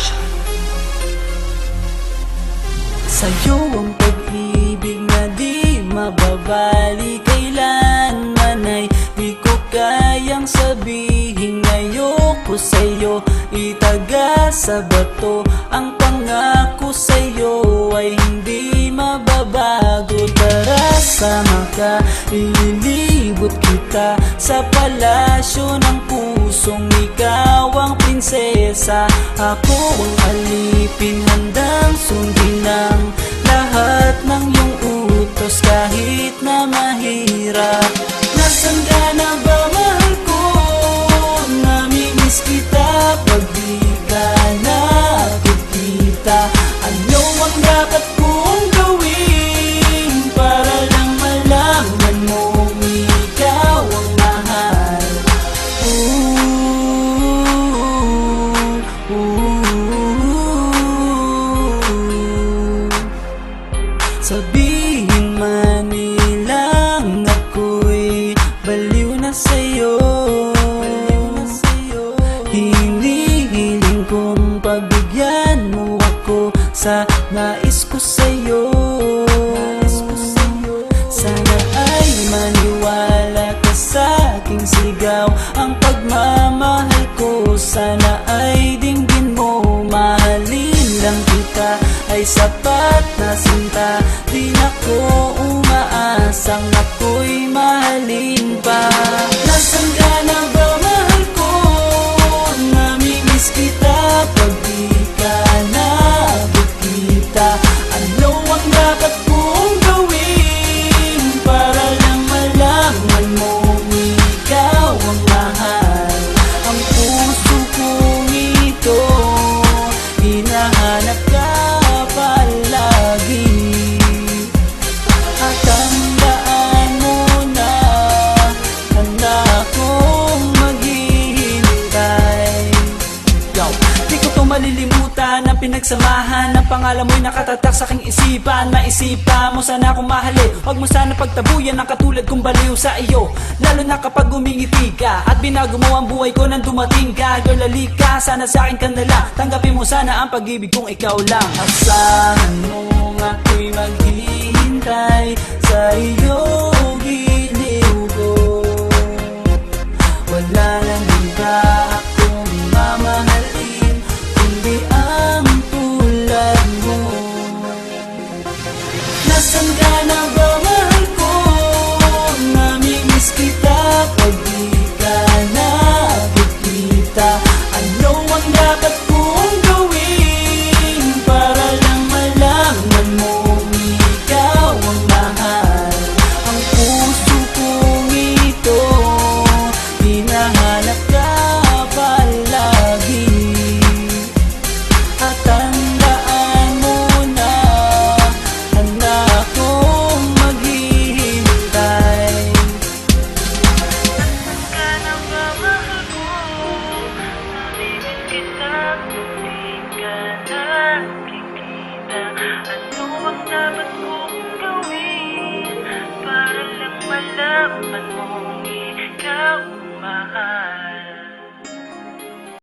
siya. Sa'yo ang pag-ibig na di mababalik. Kailanman ay di ko kayang sabihin Ayoko sa'yo. Itaga sa bato Ang pangako sa'yo ay hindi mababago. Tara sama ka, iinigin ililibot kita Sa palasyo ng pusong ikaw ang prinsesa. Ako ang alipin handang sundin ng lahat ng iyong utos Kahit na mahirap Sabihin man nilang ako'y baliw na sa'yo. Hinihiling kong pagbigyan mo ako sa nais ko sa'yo. Sana ay maniwala ka sa aking sigaw. Ang pagmamahal ko sana ay dinggin mo. Mahalin lang kita ay sapat malilimutan ang pinagsamahan. Ang pangalan mo'y nakatatak sa aking isipan. Maisipan mo sana akong mahalin. Huwag mo sana pagtabuyan ang katulad kong baliw sa iyo. Lalo na kapag umingiti ka At binago mo ang buhay ko nang dumating ka. Girl, alika, sana sa akin ka na lang. Tanggapin mo sana ang pag-ibig kong ikaw lang. Asahan mo ako'y maghihintay Sa iyong nevermore.